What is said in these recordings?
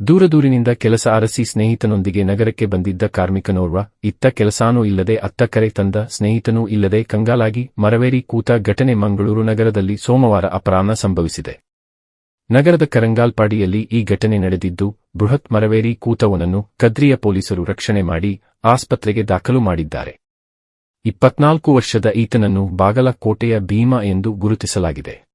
ದೂರದೂರಿನಿಂದ ಕೆಲಸ ಅರಸಿ ಸ್ನೇಹಿತನೊಂದಿಗೆ ನಗರಕ್ಕೆ ಬಂದಿದ್ದ ಕಾರ್ಮಿಕನೋರ್ವ ಇತ್ತ ಕೆಲಸಾನೂ ಇಲ್ಲದೆ ಅತ್ತ ಕರೆ ತಂದ ಸ್ನೇಹಿತನೂ ಇಲ್ಲದೆ ಕಂಗಾಲಾಗಿ ಮರವೇರಿ ಕೂತ ಘಟನೆ ಮಂಗಳೂರು ನಗರದಲ್ಲಿ ಸೋಮವಾರ ಅಪರಾಹ್ನ ಸಂಭವಿಸಿದೆ. ನಗರದ ಕರಂಗಾಲ್ಪಾಡಿಯಲ್ಲಿ ಈ ಘಟನೆ ನಡೆದಿದ್ದು, ಬೃಹತ್ ಮರವೇರಿ ಕೂತವನನ್ನು ಕದ್ರಿಯ ಪೊಲೀಸರು ರಕ್ಷಣೆ ಮಾಡಿ ಆಸ್ಪತ್ರೆಗೆ ದಾಖಲು ಮಾಡಿದ್ದಾರೆ. ಇಪ್ಪತ್ನಾಲ್ಕು ವರ್ಷದ ಈತನನ್ನು ಬಾಗಲಕೋಟೆಯ ಭೀಮಾ ಎಂದು ಗುರುತಿಸಲಾಗಿದೆ.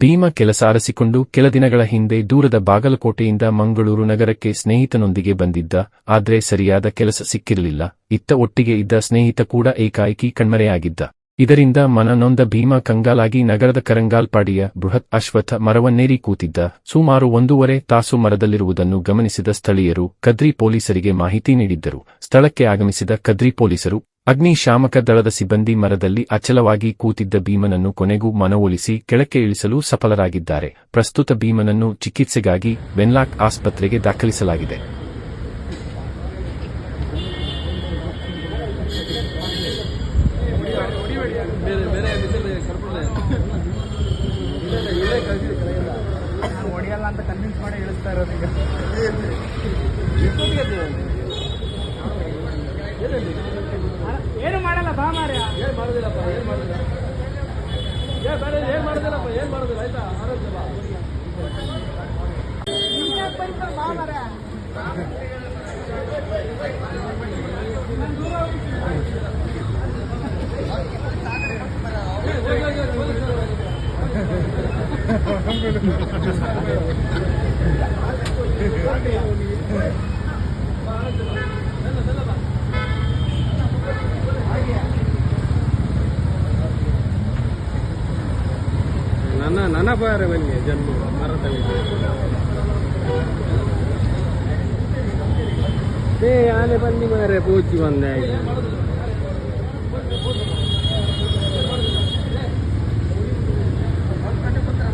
ಭೀಮ ಕೆಲಸ ಅರಸಿಕೊಂಡು ಕೆಲ ದಿನಗಳ ಹಿಂದೆ ದೂರದ ಬಾಗಲಕೋಟೆಯಿಂದ ಮಂಗಳೂರು ನಗರಕ್ಕೆ ಸ್ನೇಹಿತನೊಂದಿಗೆ ಬಂದಿದ್ದ, ಆದ್ರೆ ಸರಿಯಾದ ಕೆಲಸ ಸಿಕ್ಕಿರಲಿಲ್ಲ. ಇತ್ತ ಒಟ್ಟಿಗೆ ಇದ್ದ ಸ್ನೇಹಿತ ಕೂಡ ಏಕಾಏಕಿ ಕಣ್ಮರೆಯಾಗಿದ್ದ. ಇದರಿಂದ ಮನನೊಂದ ಭೀಮ ಕಂಗಾಲಾಗಿ ನಗರದ ಕರಂಗಾಲ್ಪಾಡಿಯ ಬೃಹತ್ ಅಶ್ವತ್ಥ ಮರವನ್ನೇರಿ ಕೂತಿದ್ದ. ಸುಮಾರು ಒಂದೂವರೆ ತಾಸು ಮರದಲ್ಲಿರುವುದನ್ನು ಗಮನಿಸಿದ ಸ್ಥಳೀಯರು ಕದ್ರಿ ಪೊಲೀಸರಿಗೆ ಮಾಹಿತಿ ನೀಡಿದ್ದರು. ಸ್ಥಳಕ್ಕೆ ಆಗಮಿಸಿದ ಕದ್ರಿ ಪೊಲೀಸರು ಅಗ್ನಿಶಾಮಕ ದಳದ ಸಿಬ್ಬಂದಿ ಮರದಲ್ಲಿ ಅಚಲವಾಗಿ ಕೂತಿದ್ದ ಭೀಮನನ್ನು ಕೊನೆಗೂ ಮನವೊಲಿಸಿ ಕೆಳಕ್ಕೆ ಇಳಿಸಲು ಸಫಲರಾಗಿದ್ದಾರೆ. ಪ್ರಸ್ತುತ ಭೀಮನನ್ನು ಚಿಕಿತ್ಸೆಗಾಗಿ ವೆನ್ಲಾಕ್ ಆಸ್ಪತ್ರೆಗೆ ದಾಖಲಿಸಲಾಗಿದೆ. ಏನು ಮಾಡಲ್ಲ ಬಾ ಮಾರ್ಯ ಏನು ಮಾಡೋದಿಲ್ಲಪ್ಪ ಏನು ಮಾಡೋದಿಲ್ಲ ಏ ಬೇಡ ಏನು ಮಾಡೋದಿಲ್ಲಪ್ಪ ಏನು ಮಾಡೋದಿಲ್ಲ ಆಯ್ತಾ ಆರೋಗ್ಯ ಬಾ ಬಾ ಮಾರ್ಯ ನನ್ನ ನನ್ನ ಬಾರ ಬನ್ನಿ ಜನ್ಮ ಮರದಲ್ಲಿ ಏ ಆನೆ ಬನ್ನಿ ಮಾರೆ ಪೂಜಿ ಬಂದೆ